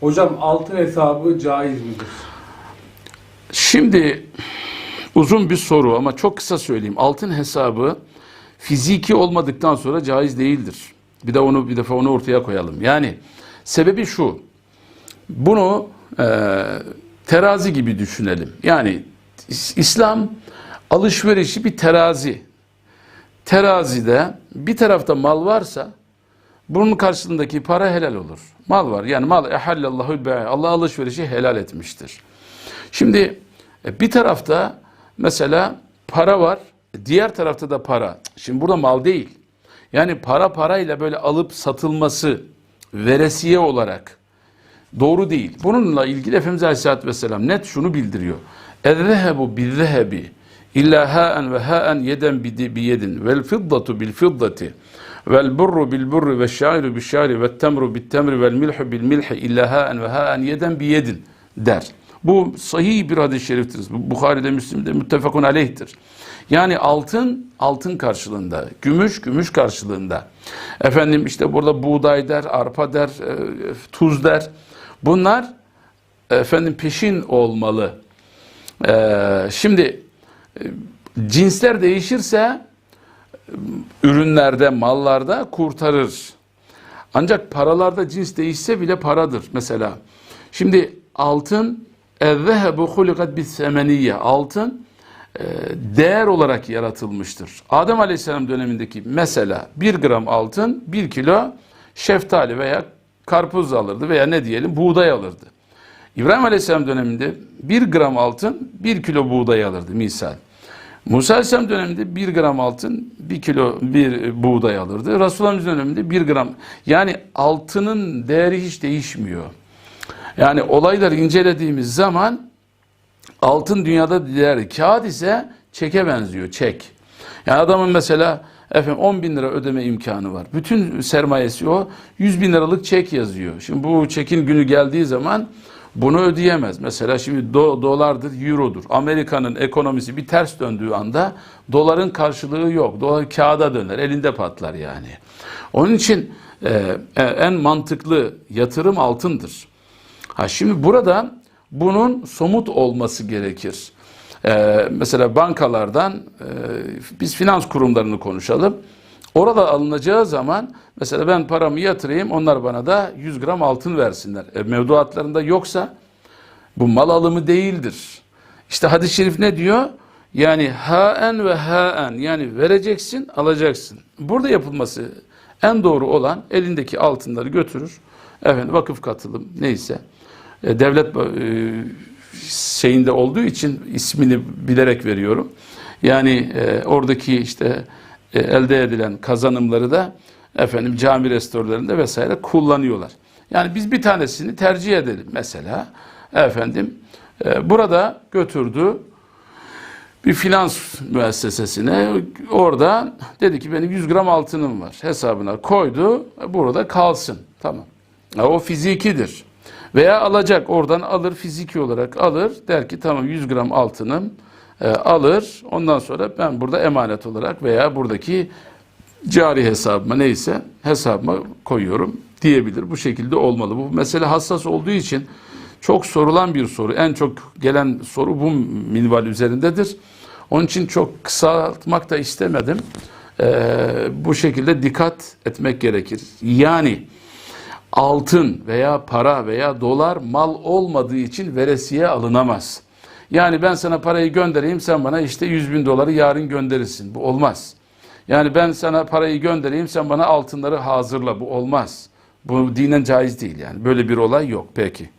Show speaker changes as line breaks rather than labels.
Hocam altın hesabı caiz midir?
Şimdi uzun bir soru ama çok kısa söyleyeyim. Altın hesabı fiziki olmadıktan sonra caiz değildir. Bir de onu bir defa onu ortaya koyalım. Yani sebebi şu. Bunu e, terazi gibi düşünelim. Yani İs- İslam alışverişi bir terazi. Terazide bir tarafta mal varsa bunun karşılığındaki para helal olur. Mal var. Yani mal ehallallahu bey. Allah alışverişi helal etmiştir. Şimdi e, bir tarafta mesela para var, diğer tarafta da para. Şimdi burada mal değil. Yani para parayla böyle alıp satılması veresiye olarak doğru değil. Bununla ilgili Efendimiz Aleyhisselatü Vesselam net şunu bildiriyor. اَذَّهَبُ بِالذَّهَبِ illa haen ve haen yeden bi bi yedin vel burru bil burri ve şairu bil şairi ve temru bil temri vel milhu bil milhi illa haen ve haen yeden bi yedin der. Bu sahih bir hadis-i şeriftir. Bu Bukhari'de, Müslim'de müttefakun aleyhtir. Yani altın altın karşılığında, gümüş gümüş karşılığında. Efendim işte burada buğday der, arpa der, e, tuz der. Bunlar efendim peşin olmalı. Ee, şimdi e, cinsler değişirse e, ürünlerde, mallarda kurtarır. Ancak paralarda cins değişse bile paradır mesela. Şimdi altın اَذَّهَبُ خُلِقَتْ بِالثَّمَنِيَّ Altın e, değer olarak yaratılmıştır. Adem Aleyhisselam dönemindeki mesela 1 gram altın 1 kilo şeftali veya karpuz alırdı veya ne diyelim buğday alırdı. İbrahim Aleyhisselam döneminde 1 gram altın 1 kilo buğday alırdı misal. Musa Aleyhisselam döneminde 1 gram altın 1 kilo bir buğday alırdı. Resulullah döneminde 1 gram. Yani altının değeri hiç değişmiyor. Yani olayları incelediğimiz zaman altın dünyada değerli. Kağıt ise çeke benziyor, çek. Yani adamın mesela efendim 10 bin lira ödeme imkanı var. Bütün sermayesi o. 100 bin liralık çek yazıyor. Şimdi bu çekin günü geldiği zaman bunu ödeyemez. Mesela şimdi do, dolardır, eurodur. Amerika'nın ekonomisi bir ters döndüğü anda doların karşılığı yok. Dolar kağıda döner, elinde patlar yani. Onun için e, e, en mantıklı yatırım altındır. Ha şimdi burada bunun somut olması gerekir. Ee, mesela bankalardan e, biz finans kurumlarını konuşalım. Orada alınacağı zaman mesela ben paramı yatırayım onlar bana da 100 gram altın versinler. E, mevduatlarında yoksa bu mal alımı değildir. İşte hadis-i şerif ne diyor? Yani haen ve haen yani vereceksin alacaksın. Burada yapılması en doğru olan elindeki altınları götürür. Efendim vakıf katılım neyse. E, devlet e, şeyinde olduğu için ismini bilerek veriyorum. Yani e, oradaki işte e, elde edilen kazanımları da efendim cami restoranlarında vesaire kullanıyorlar. Yani biz bir tanesini tercih edelim. Mesela. Efendim e, burada götürdü bir finans müessesesine. Orada dedi ki benim 100 gram altınım var. Hesabına koydu. Burada kalsın. Tamam. Ya o fizikidir. Veya alacak oradan alır fiziki olarak alır. Der ki tamam 100 gram altınım e, alır ondan sonra ben burada emanet olarak veya buradaki cari hesabıma neyse hesabıma koyuyorum diyebilir bu şekilde olmalı bu mesele hassas olduğu için çok sorulan bir soru. En çok gelen soru bu minval üzerindedir. Onun için çok kısaltmak da istemedim. Ee, bu şekilde dikkat etmek gerekir. Yani altın veya para veya dolar mal olmadığı için veresiye alınamaz. Yani ben sana parayı göndereyim sen bana işte 100 bin doları yarın gönderirsin. Bu olmaz. Yani ben sana parayı göndereyim sen bana altınları hazırla. Bu olmaz. Bu dinen caiz değil yani. Böyle bir olay yok. Peki.